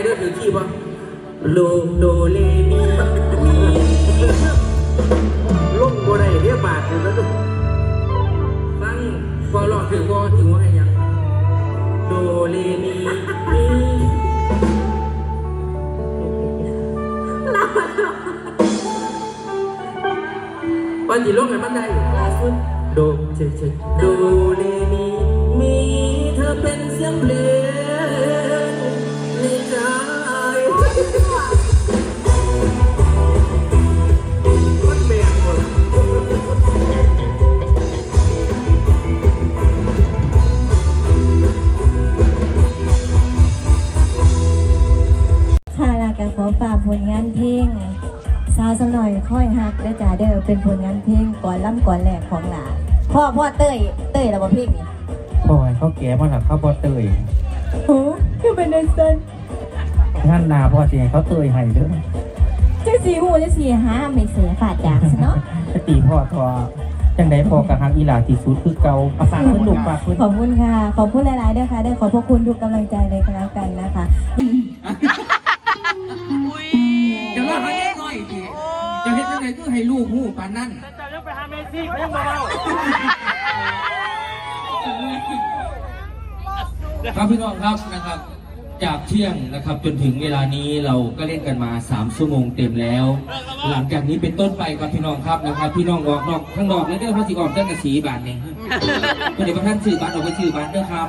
ไม่ได้ถือขี้ปะโลโดเลมีมีลงบ่ได้เรียกบาทอยู่แล้วดูฟังพอหลอกถึงพอถึงว่าไงยังโดเลมีมีปันจีลงไหนมันได้โดเช็คเช็คโดเลมีมีเธอเป็นเสียงเพลง จ้าเด้อเป็นผลงานเพลงก่อนล่ำก่อนแหลกของหลาพ่อพ่อเต้ยเต้ยแล้วบ่เพลงนี่พ่อให้เขาแก่มาหลักเขาบ่เตยโหคือเป็นนันซันท่านนาพ่อสิให้เขาเตยให้เด้อจังสีหูจังสีหาไม่เสียฝาดจากซะเนาะสติพ่อทอจังไดพ่อกับฮักอีหลาที่สุดคือเก่าเอาฝากเพิ่นลูกฝากเพิ่นขอบคุณค่ะ ขอบคุณหลายๆด้วยค่ะเด้อขอบพระคุณทุกกำลังใจเลยก็แล้วกันนะคะจะ ให้ลูกหูปานนั่นจะยังไปหาเมซี่เขายังเบาครับพี่น้องครับนะครับ จากเที่ยงนะครับจนถึงเวลานี้เราก็เล่นกันมา3ชั่วโมงเต็มแล้ว หลังจากนี้เป็นต้นไปครับพี่น้องครับนะครับ พี่น้องออกนอกข้างนอกแล้วเด้อพระสิออกตั้งแต่สีบาทเนี่ยเดี๋ยวพระท่านซื้อบัตรออกไปซื้อบัตรเด้อครับ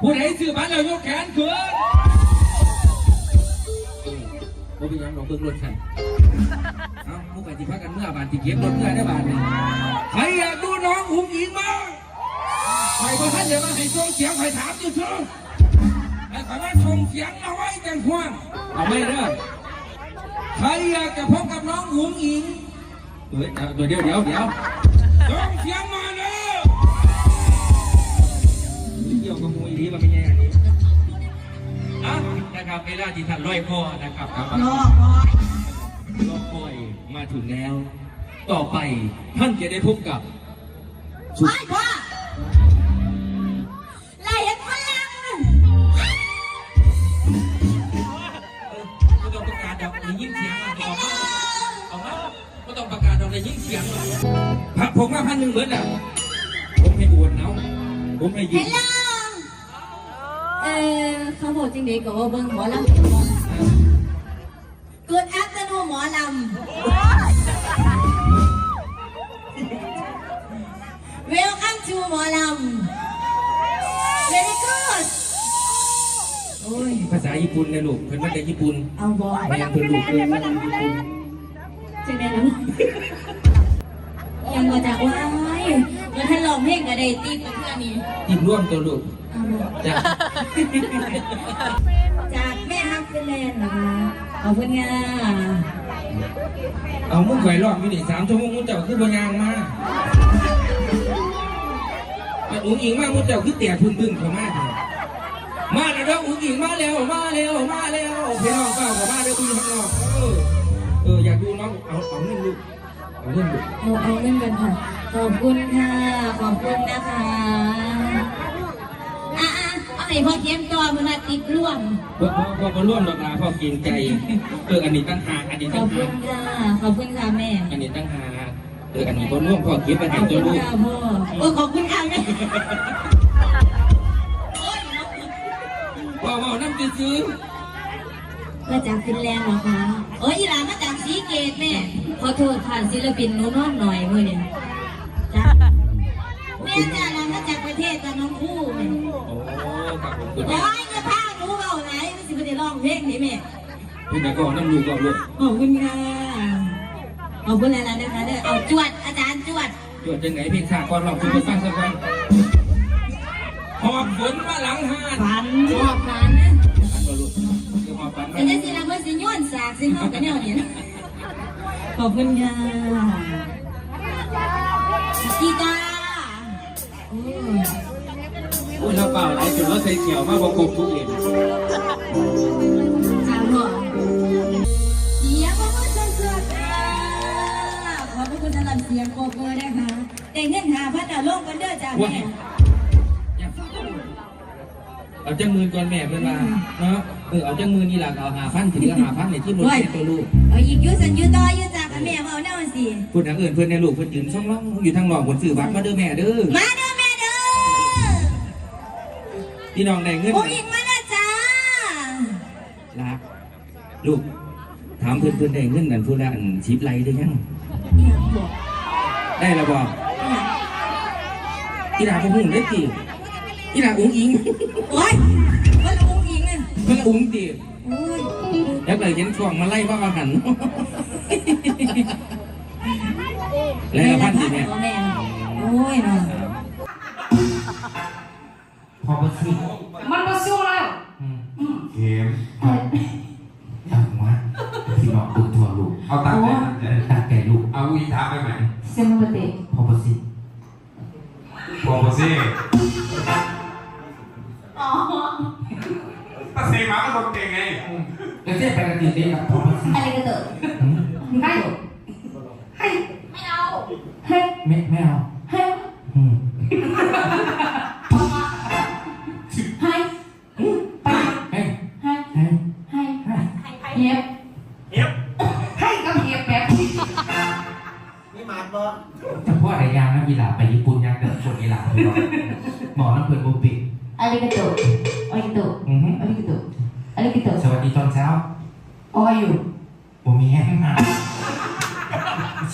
ผู้ใดซื้อบัตรเรายกแขนขึ้นว่าเป็นหยังเราเบิ่งรถคัน เอ้าผู้ปฏิภาคกันเมื่อบานติเก็บรถเมื่อได้บาทหนึงใครอยากดูน้องอุ้งอิงบ้างใครก็ท่านเดี๋ยวมาให้ส่งเสียงใครถามอยู่เถอะไอ้ขอว่าส่งเสียงเอาไว้จังหวงเอาไม่เด้อใครอยากจะพบกับน้องหุงอิงเฮ้ยเดี๋ยวเดี๋ยวเดี๋ยวเดี๋ยวส่งเสียงมาเด้อเกี่ยวกับมวยดีมันเป็นยังไงอันนี้อะนะครับเวลาที่ท่านร้อยคอนะครับครับ รอคอยรอคอยมาถึงแล้ว ต่อไปท่านจะได้พบกับสุดไอ้พ่อไล่เห็นพลังไม่ต้องประกาศดอกในยิ่งเสียงออกมาออกมาไม่ต้องประกาศดอกในยิ่งเสียงพักผมมาพันหนึ่งเหมือนอะผมให้อวนเอาผมให้ยิงเออเขาบอกจริงดีกับว่าเบิ้งหมอลำ หมอลำเวลคัมจูหมอลำ very good โอ้ยภาษาญี่ปุ่นนะลูกเพิ่นมาจากญี่ปุ่นเอาบอยแม่เพิ่นลูกเพิ่นมาจากญี่ปุ่นจังได้แล้วยังมาจากว้ายแล้วท่านลองเพลงกับได้ตีกับเพื่อนนี่ติดร่วมตัวลูกเอาบ่จากจากแม่ฮักเป็นแลนด์นะคะ ขอบคุณค่ะเอามุ้งไข่รอบอยู่นี่สามชั่วโมงมุ้งเจ้าคือบางยางมาแต่อุ้งอิงมามุ้งเจ้าคือเตี่ยพึ่งพึ่งเขามาเถอะมาแล้วเด้ออุ้งอิงมาแล้วมาแล้วมาแล้วพี่น้องเฝ้าเขามาเด้ออุ้งข้างนอกเออเอออยากดูน้องเอาเอาเงินลูกเอาเงินลูกเอาเอาเล่นกันค่ะขอบคุณค่ะขอบคุณนะคะอะอะเอา ให้พ่อเทียมตัวมันมาติดร่วมพอพอพอพอร่วมดอกลาพ่อเกรงใจเอออันนี้ตั้งหากอันนี้ขตั้องบคุหากณค่ะขอบคุณค่ะแม่อันนี้ตั้งหากเอออันนี้พอร่วมพ่อเก็บไปขให้อบตัคุวณลูกค่ะพ่อโอ้ขอบคุณค่ะแม่พ่อบอกน้ำซื้อมาจากฟินแลนด์เหรอคะโอ้ยอีหลานมาจากสีเกตแม่ขอโทษค่ะศิลปินหนูนอนหน่อยมือเนี่ยจ้ะแม่จ้าเรามาจากประ เทศตะน้องคู่แม่โอ้ครับผมคุณโอ้แม่ยกระพ้าหนูเบาไหนมันสิไปได้ร้องเพลงนี่แม่พี่แม่ก็น้ำลูกก็ลูกขอบคุณค่ะขอบคุณอะไรนะคะเด้อเอาจวดอาจารย์จวดจวดจังไหนเพลงชาติก่อนเราคุณไปฟังสักวันหอบฝนมาหลังหาดฝันชอบฝันนะอันก็ลูกเดี๋ยวหอบฝันมาแต่จะสิละเมื่อสิย้อนสากสิเฮากันแนวนี้นะขอบคุณค่ะกีตาร์โอ้ยโอ้ยเราเปล่าไหลจนเราใส่เขียวมาบอกครบทุกเอ็นจ้าพ่อเสียงปรบมือสุดๆค่ะขอบพระคุณสำหรับเสียงโกเกอร์นะคะแต่เงินหาพันดาวโลกกันเด้อจ้าแม่เอาจังมือก่อนแม่เพื่อนมาเนาะเออเอาจังมือนี่หลักเอาหาพันถึงหาพันเนี่ยที่รถแม่ตัวลูกเอาอีกอยูสันอยูต่ออยูจากกับแม่เอาแน่นสิพูดทางอื่นเพื่อนในลูกเพื่อนยืนช่องร้องอยู่ทางหลอกบนสื่อบัตรมาเด้อแม่เด้อมาเด้อแม่เด้อ พี่น้องได้เงินโอ้อีกมาแล้วจ้ารักลูกถามเพื่อนเพื่อนได้เงินนั่นพูดละอันชิปไรได้ยังอยากบอกได้แล้วบอกอยากอีดาพงหุ่นได้ตีอีดาอุ้งอิงโอ๊ยมันอุ้งอิงอะเพิ่งอุ้งตีโอ้ยแล้วเลยเห็นช่วงมาไล่บ้ามาหันแล้วละพันตีแม่แม่โอ้ยเนาะพ อประสิมันมาสู้แล้วเกมอยากวะพี่น้องดูตัวลูกเอาตังค์ไปตังค์แกลูกเอาอีทามไปไหมเซมโมเตะพอประสิพอมาสิถ้าเซมาก็ต้องเก่งไงแล้วเจ๊ไปกันตีเจ๊กับพอประสิอะไรกันเตอะ จะพ่ออะไรยางนะอีหลาไปญี่ปุ่นยางเดินชนอีหลาไปหรอกหมอน้ำเปิดบุปิอะไรกันเตอะอะไรกันเตอะอือฮึอะไรกันเตอะอะไรกันเตอะสวัสดีตอนเช้าโอ้ยอยู่ผมมีแห้งมา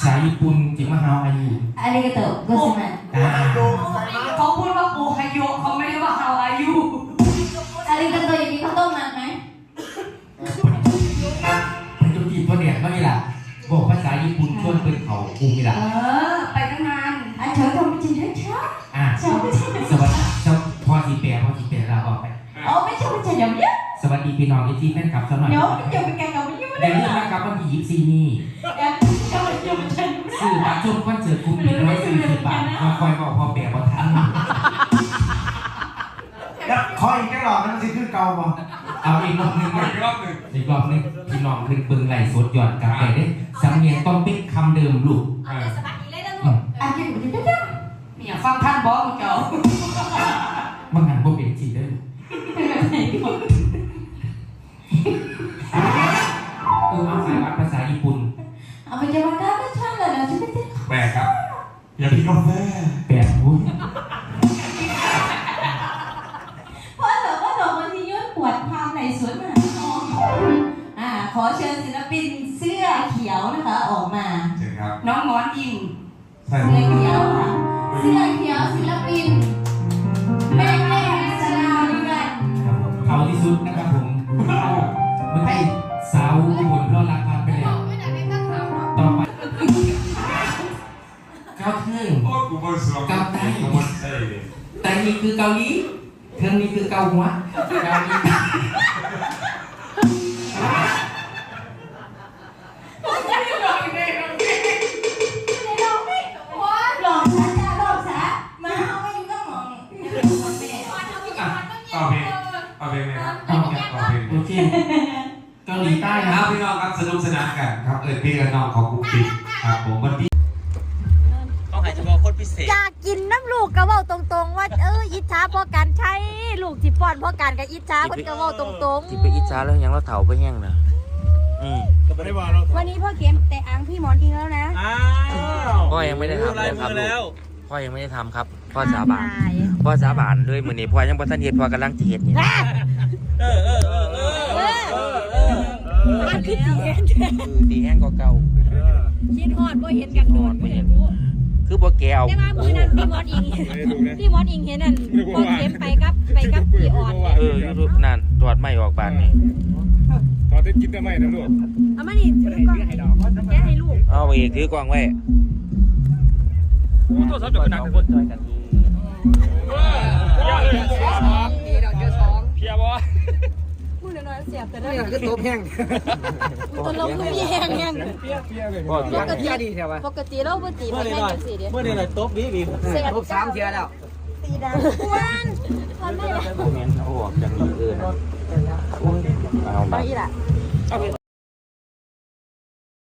สายญี่ปุ่นจิมาฮาวอายุอะไรกันเตอะก็ใช่ไหมอ่าเขาพูดว่าโอไฮโยเขาไม่ได้ว่าฮาวอายุอะไรกันเตอะอย่างนี้เขาต้มมันไหมเป็น เป็นเขากรุงอีหลาเออ ไปตั้งนานอะเธอทำไม่จริงด้วยเช้าอ่าเช้าไม่ใช่สวัสดีเจ้าพ่อทีแปรพ่อทีแปรเราบอกไปอ๋อไม่ใช่ไม่ใช่เดี๋ยวนี้สวัสดีพี่น้องที่แฟนคลับสำหรับเดี๋ยวไม่เกี่ยวกับแกกับมันยังไม่เดี๋ได้ยวนี้นะครับวันที่ยี่สิบสี่นี่ เดี๋ยวเดี๋ยวเดี๋ยวฉันสื่อบัตรชมคอนเสิร์ตคุ้มปิดร้อยสี่สิบบาทมาคอยบอกพอแปรพอทันแล้วขออีกแค่หลอดนั้นสิขึ้นเก่าป่ะเอาอีกรอบหนึงขออีกรอบหนึ่งอีกรอบหนึง พี่น้องขึ้นเบิ่งไหลฟ์สดหย่อนกลับไปเด้สำเนียงต้องเป็นคำเดิมลูกอ่าอืมอะเดี๋ยวเดี๋ยวเดี๋ยวมีอยากฟังท่านบอกมึงเจ้ามันหันบ่เป็นสีเด้อเป็นแบบไหนก่อนเออเอาสายบัตรภาษาญี่ปุ่นเอาไปจะมาได้ไม่ใช่เลยนะฉันไม่ได้แปลกครับ อย่าพี่กาแฟแปดโอ้ย หมองแม่อะต่อเพลงต่อเพลงไหมครับต่อเพลงต่อเพลงโอเคเกาหลีใต้คนะครัรับบพี่น้องครับสนุกสนานกันครับเออพี่กับน้องของกุ๊กปิ๊กครับผมวันที่อยากกินน้ำลูกก็เว้าตรงๆ ว่าเอออิจฉาพอ กันใช่ลูกจิป้อนพอกันกับอิจฉาเพิ่นก็เว้าตรงที่ไปอิจฉาแล้วยังเราเถาไปแห้งนะอืมๆวันนี้พ่อเข็มแต่อังพี่หมอนอิงแล้วนะพ่อยังไม่ได้ทำเลยครับลูกพ่อยังไม่ได้ทำครับ พ่อสาบานตายพ่อสาบานด้วยมือนี้พ่อยังบ่ทันเฮ็ดพ่อกำลังจะเฮ็ดนี่เออเออเออเออมันคือดีเห็นคือดีแห้งก็เก่าคิดฮอดบ่เห็นกันโดนบ่เห็น คือบ่แก้วแต่ว่ามื้อนั้นพี่หมอนอิงพี่หมอนอิงเห็นนั่นพ่อเข็มไปกับไปกับพี่อ่อนเนี่ยเออยูทูบนั่นตรวจไม่ออกบานนี่ตอนที่กินได้ไหมนะลูกเอามานี่ถือกล้องแกะให้ลูกเอาไปอีกถือกล้องไว้โทรศัพท์จะเป็นหนักคนช่วยกันดีเพียบอพูดน้อยๆ เสียบแต่ได้คือตัวแห้งตัวลมคือมีแห้งแห้งพ่อปกติปกติเราบ่ตีมันแห้งจังซี่เด้เมื่อนี้เลยตบบีบีเสียบ3เทื่อแล้วตีดังอ้วนทนไม่ได้แม่นเอาออกจากนี่เออนะเอาเอาบาอีหล่ะ